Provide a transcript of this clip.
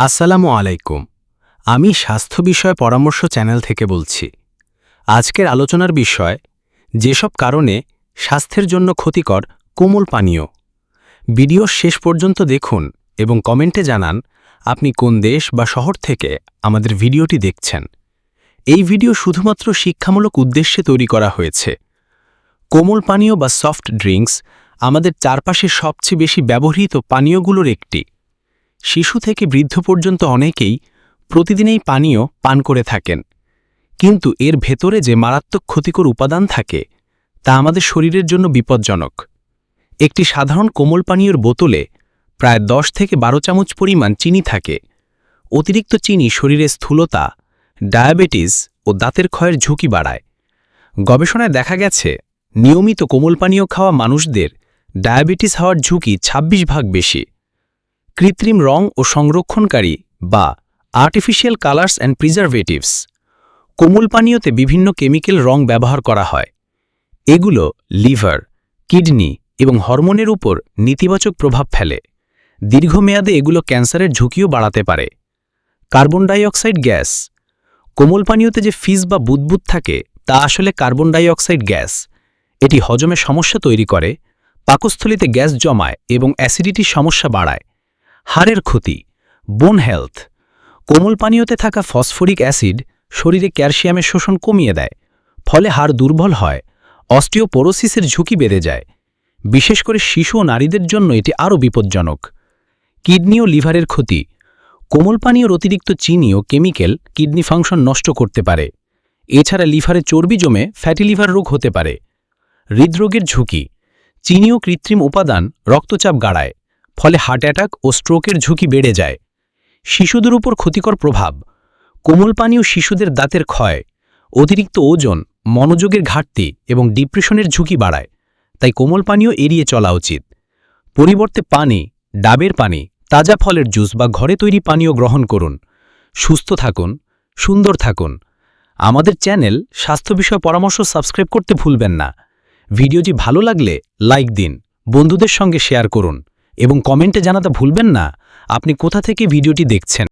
আসসালামু আলাইকুম। আমি স্বাস্থ্য বিষয় পরামর্শ চ্যানেল থেকে বলছি। আজকের আলোচনার বিষয়, যেসব কারণে স্বাস্থ্যের জন্য ক্ষতিকর কোমল পানীয়। ভিডিও শেষ পর্যন্ত দেখুন এবং কমেন্টে জানান আপনি কোন দেশ বা শহর থেকে আমাদের ভিডিওটি দেখছেন। এই ভিডিও শুধুমাত্র শিক্ষামূলক উদ্দেশ্যে তৈরি করা হয়েছে। কোমল পানীয় বা সফট ড্রিঙ্কস আমাদের চারপাশে সবচেয়ে বেশি ব্যবহৃত পানীয়গুলোর একটি। শিশু থেকে বৃদ্ধ পর্যন্ত অনেকেই প্রতিদিন এই পানীয় পান করে থাকেন। কিন্তু এর ভেতরে যে মারাত্মক ক্ষতিকর উপাদান থাকে, তা আমাদের শরীরের জন্য বিপজ্জনক। একটি সাধারণ কোমল পানীয়র বোতলে প্রায় দশ থেকে বারো চামচ পরিমাণ চিনি থাকে। অতিরিক্ত চিনি শরীরে স্থূলতা, ডায়াবেটিস ও দাঁতের ক্ষয়ের ঝুঁকি বাড়ায়। গবেষণায় দেখা গেছে, নিয়মিত কোমল পানীয় খাওয়া মানুষদের ডায়াবেটিস হওয়ার ঝুঁকি ২৬ ভাগ বেশি। কৃত্রিম রং ও সংরক্ষণকারী বা আর্টিফিশিয়াল কালার্স অ্যান্ড প্রিজারভেটিভস কোমল পানীয়তে বিভিন্ন কেমিক্যাল রং ব্যবহার করা হয়। এগুলো লিভার, কিডনি এবং হরমোনের উপর নেতিবাচক প্রভাব ফেলে। দীর্ঘমেয়াদে এগুলো ক্যান্সারের ঝুঁকিও বাড়াতে পারে। Carbon dioxide gas. কোমল পানীয়তে যে ফিজ বা বুদবুদ থাকে, তা আসলে কার্বন ডাইঅক্সাইড গ্যাস। এটি হজমে সমস্যা তৈরি করে, পাকস্থলিতে গ্যাস জমায় এবং অ্যাসিডিটির সমস্যা বাড়ায়। হাড়ের ক্ষতি বোন হেলথ কোমল পানীয়তে থাকা ফসফরিক অ্যাসিড শরীরে ক্যালসিয়ামের শোষণ কমিয়ে দেয়, ফলে হাড় দুর্বল হয়, অস্টিওপোরোসিসের ঝুঁকি বেড়ে যায়। বিশেষ করে শিশু ও নারীদের জন্য এটি আরও বিপজ্জনক। কিডনি ও লিভারের ক্ষতি, কোমল পানীয়র অতিরিক্ত চিনি ও কেমিক্যাল কিডনি ফাংশন নষ্ট করতে পারে। এছাড়া লিভারে চর্বি জমে ফ্যাটি লিভার রোগ হতে পারে। হৃদরোগের ঝুঁকি, চিনি ও কৃত্রিম উপাদান রক্তচাপ গাড়ায়। ফলে হার্ট অ্যাটাক ও স্ট্রোকের ঝুঁকি বেড়ে যায়। শিশুদের উপর ক্ষতিকর প্রভাব, কোমল পানীয় শিশুদের দাঁতের ক্ষয়, অতিরিক্ত ওজন, মনোযোগের ঘাটতি এবং ডিপ্রেশনের ঝুঁকি বাড়ায়, তাই কোমল পানীয় এড়িয়ে চলা উচিত। পরিবর্তে পানি, ডাবের পানি, তাজা ফলের জুস বা ঘরে তৈরি পানীয় গ্রহণ করুন। সুস্থ থাকুন, সুন্দর থাকুন। আমাদের চ্যানেল স্বাস্থ্য বিষয় পরামর্শ সাবস্ক্রাইব করতে ভুলবেন না। ভিডিওটি ভালো লাগলে লাইক দিন, বন্ধুদের সঙ্গে শেয়ার করুন। এবং কমেন্টে জানাতে ভুলবেন না। আপনি কোথা থেকে ভিডিওটি দেখছেন?